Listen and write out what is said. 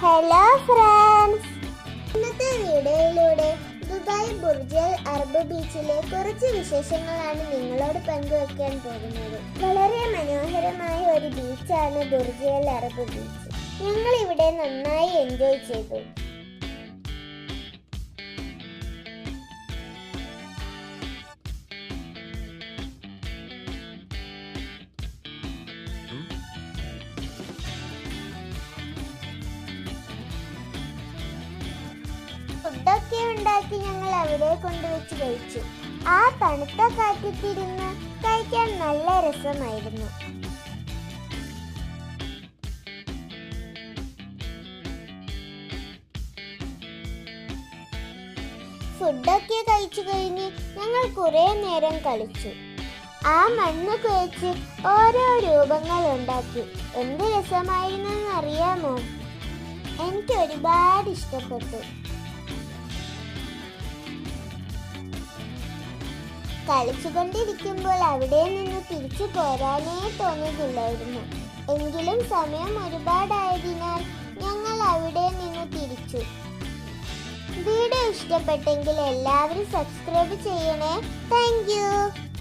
Hello friends ഇന്നത്തെ വീഡിയോയിലൂടെ Dubai ബുർജൽ Arab ബീച്ചിലെ കുറച്ച് വിശേഷങ്ങളാണ് നിങ്ങളോട് പങ്കുവെക്കാൻ പോകുന്നത്. വളരെ മനോഹരമായ ഒരു ബീച്ചാണ് ബുർജൽ അറബ് ബീച്ച്. ഞങ്ങൾ ഇവിടെ നന്നായി എൻജോയ് ചെയ്തു. ഫുഡൊക്കെ ഉണ്ടാക്കി ഞങ്ങൾ അവിടെ കൊണ്ടുവച്ച് കഴിച്ചു. ആ തണുത്ത കാറ്റത്തിരുന്ന് കഴിക്കാൻ നല്ല രസമായിരുന്നു. ഫുഡൊക്കെ കഴിച്ചു കഴിഞ്ഞ് ഞങ്ങൾ കുറേ നേരം കളിച്ചു. ആ മണ്ണ് കുഴച്ച് ഓരോ രൂപങ്ങൾ ഉണ്ടാക്കി. എന്ത് രസമായിരുന്നെന്ന് അറിയാമോ? എനിക്ക് ഒരുപാട് ഇഷ്ടപ്പെട്ടു. കളിച്ചുകൊണ്ടിരിക്കുമ്പോൾ അവിടെ നിന്ന് തിരിച്ചു പോരാനേ തോന്നിയിട്ടില്ലായിരുന്നു എങ്കിലും സമയം ഒരുപാടായതിനാൽ ഞങ്ങൾ അവിടെ നിന്ന് തിരിച്ചു. വീഡിയോ ഇഷ്ടപ്പെട്ടെങ്കിൽ എല്ലാവരും സബ്സ്ക്രൈബ് ചെയ്യണേ. താങ്ക്